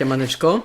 Siemaneczko,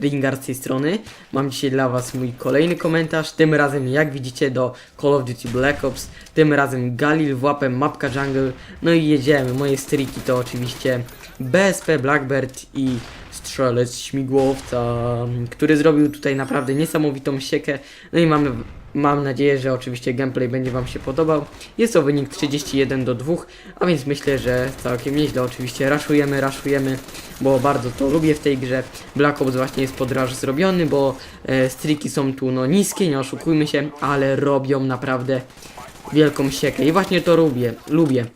Ringar z tej strony. Mam dzisiaj dla Was mój kolejny komentarz. Tym razem, jak widzicie, do Call of Duty Black Ops. Tym razem Galil w łapę, mapka jungle. No i jedziemy. Moje striki to oczywiście BSP Blackbird i strzelec śmigłowca, który zrobił tutaj naprawdę niesamowitą siekę. No i mamy Mam nadzieję, że oczywiście gameplay będzie Wam się podobał. Jest to wynik 31 do 2, a więc myślę, że całkiem nieźle. Oczywiście raszujemy, raszujemy, bo bardzo to lubię w tej grze. Black Ops właśnie jest pod zrobiony, bo e, striki są tu no niskie, nie oszukujmy się, ale robią naprawdę wielką siekę i właśnie to lubię, lubię.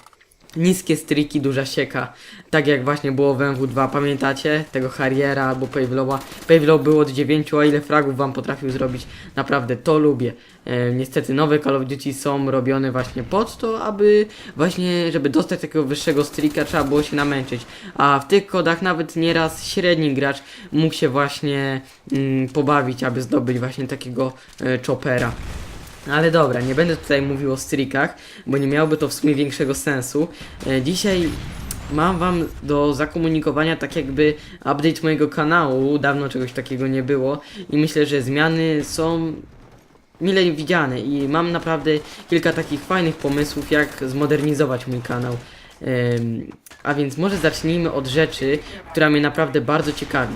Niskie striki, duża sieka. Tak jak właśnie było w MW2, pamiętacie? Tego Harriera albo Pavlowa. Pavlow był od 9, a ile fragów wam potrafił zrobić? Naprawdę to lubię. E, niestety nowe Call of Duty są robione właśnie pod to, aby właśnie, żeby dostać takiego wyższego strika trzeba było się namęczyć. A w tych kodach nawet nieraz średni gracz mógł się właśnie mm, pobawić, aby zdobyć właśnie takiego e, chopera. Ale dobra, nie będę tutaj mówił o strikach, bo nie miałoby to w sumie większego sensu. E, dzisiaj mam wam do zakomunikowania tak jakby update mojego kanału. Dawno czegoś takiego nie było i myślę, że zmiany są mile widziane i mam naprawdę kilka takich fajnych pomysłów, jak zmodernizować mój kanał. A więc może zacznijmy od rzeczy, która mnie naprawdę bardzo ciekawi.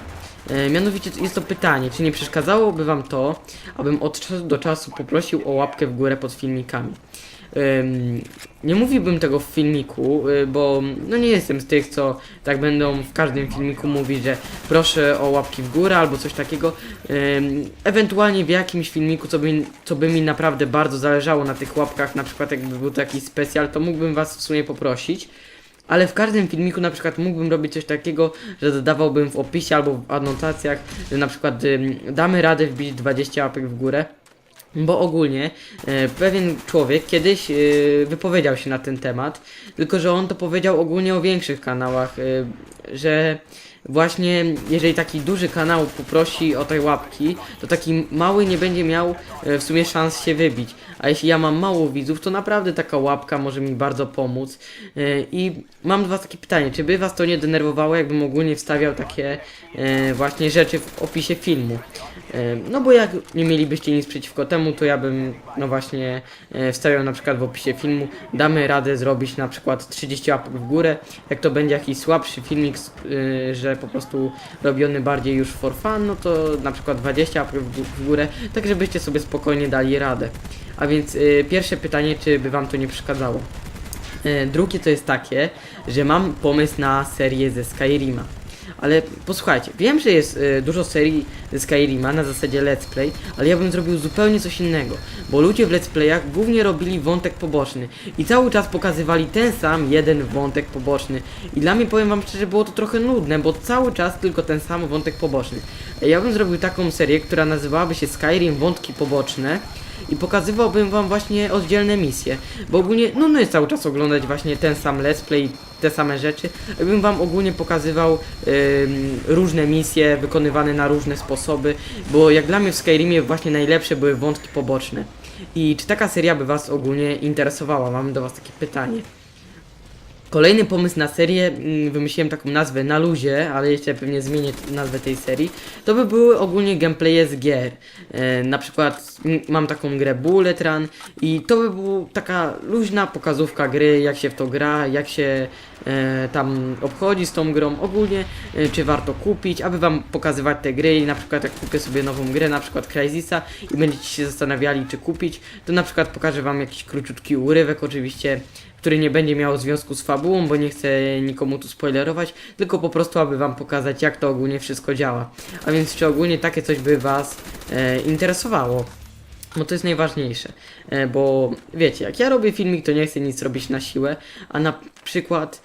E, mianowicie jest to pytanie, czy nie przeszkadzałoby Wam to, abym od czasu do czasu poprosił o łapkę w górę pod filmikami. Nie mówiłbym tego w filmiku, y, bo no nie jestem z tych, co tak będą w każdym filmiku mówić, że proszę o łapki w górę albo coś takiego. Ym, ewentualnie w jakimś filmiku, co by, co by mi naprawdę bardzo zależało na tych łapkach, na przykład jakby był to jakiś specjal, to mógłbym Was w sumie poprosić. Ale w każdym filmiku na przykład mógłbym robić coś takiego, że dodawałbym w opisie albo w anotacjach, że na przykład damy radę wbić 20 łapek w górę. Bo ogólnie e, pewien człowiek kiedyś e, wypowiedział się na ten temat, tylko że on to powiedział ogólnie o większych kanałach, e, że właśnie jeżeli taki duży kanał poprosi o te łapki, to taki mały nie będzie miał e, w sumie szans się wybić. A jeśli ja mam mało widzów, to naprawdę taka łapka może mi bardzo pomóc. E, I mam do Was takie pytanie, czy by Was to nie denerwowało, jakbym ogólnie wstawiał takie e, właśnie rzeczy w opisie filmu? No bo jak nie mielibyście nic przeciwko temu, to ja bym no właśnie wstawiał na przykład w opisie filmu, damy radę zrobić na przykład 30 łapek w górę, jak to będzie jakiś słabszy filmik, s- y, po prostu robiony bardziej już for fun, no to na przykład 20 łapek w gó- w górę, tak żebyście sobie spokojnie dali radę. A więc y, pierwsze pytanie, czy by wam to nie przeszkadzało? E, Drugie to jest takie, że mam pomysł na serię ze Skyrima. Ale posłuchajcie, wiem, że jest e, dużo serii Skyrima na zasadzie let's play, ale ja bym zrobił zupełnie coś innego, bo ludzie w let's playach głównie robili wątek poboczny i cały czas pokazywali ten sam jeden wątek poboczny. I dla mnie powiem wam szczerze, było to trochę nudne, bo cały czas tylko ten sam wątek poboczny. Ja bym zrobił taką serię, która nazywałaby się Skyrim Wątki Poboczne i pokazywałbym wam właśnie oddzielne misje, bo ogólnie no, no jest cały czas oglądać właśnie ten sam let's play, te same rzeczy, bym wam ogólnie pokazywał różne misje wykonywane na różne sposoby, bo jak dla mnie w Skyrimie właśnie najlepsze były wątki poboczne. I czy taka seria by was ogólnie interesowała? Mam do was takie pytanie. Kolejny pomysł na serię, mm, wymyśliłem taką nazwę na luzie, ale jeszcze pewnie zmienię nazwę tej serii. To by były ogólnie gameplaye z gier. E, na przykład mam taką grę Bullet Run i to by była taka luźna pokazówka gry, jak się w to gra, jak się e, tam obchodzi z tą grą ogólnie, e, czy warto kupić, aby wam pokazywać te gry i na przykład jak kupię sobie nową grę, na przykład Crysisa i będziecie się zastanawiali czy kupić, to na przykład pokażę wam jakiś króciutki urywek oczywiście, który nie będzie miał związku z fabułą, bo nie chcę nikomu tu spoilerować, tylko po prostu, aby wam pokazać, jak to ogólnie wszystko działa. A więc, czy ogólnie takie coś by was e, interesowało? Bo to jest najważniejsze, e, bo wiecie, jak ja robię filmik, to nie chcę nic robić na siłę, a na przykład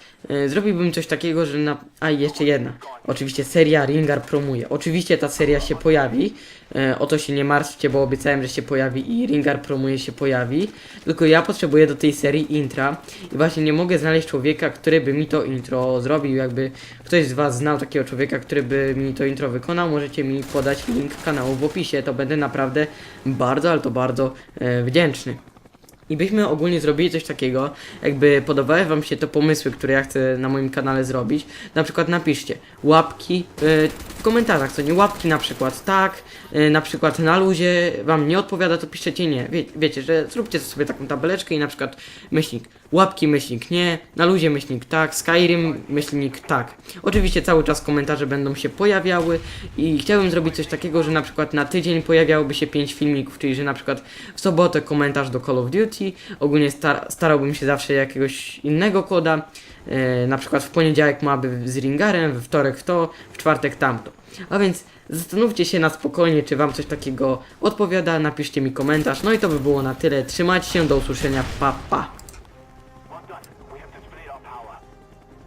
zrobiłbym coś takiego, że na... A i jeszcze jedna, oczywiście seria Ringar promuje, oczywiście ta seria się pojawi, e, o to się nie martwcie, bo obiecałem, że się pojawi i Ringar promuje się pojawi, tylko ja potrzebuję do tej serii intra. I właśnie nie mogę znaleźć człowieka, który by mi to intro zrobił, jakby ktoś z was znał takiego człowieka, który by mi to intro wykonał, możecie mi podać link kanału w opisie, to będę naprawdę bardzo, ale to bardzo e, wdzięczny. I byśmy ogólnie zrobili coś takiego, jakby podobały wam się te pomysły, które ja chcę na moim kanale zrobić, na przykład napiszcie łapki y, w komentarzach, co nie łapki na przykład tak, y, na przykład na luzie wam nie odpowiada, to piszecie nie. Wie, wiecie, że zróbcie sobie taką tabeleczkę i na przykład myślnik łapki, myślnik nie, na luzie myślnik tak, Skyrim myślnik tak. Oczywiście cały czas komentarze będą się pojawiały i chciałbym zrobić coś takiego, że na przykład na tydzień pojawiałoby się 5 filmików, czyli że na przykład w sobotę komentarz do Call of Duty, ogólnie star starałbym się zawsze jakiegoś innego koda, e, na przykład w poniedziałek ma być z Ringarem, we wtorek to, w czwartek tamto. A więc zastanówcie się na spokojnie, czy wam coś takiego odpowiada, napiszcie mi komentarz, no i to by było na tyle, trzymajcie się, do usłyszenia, pa pa.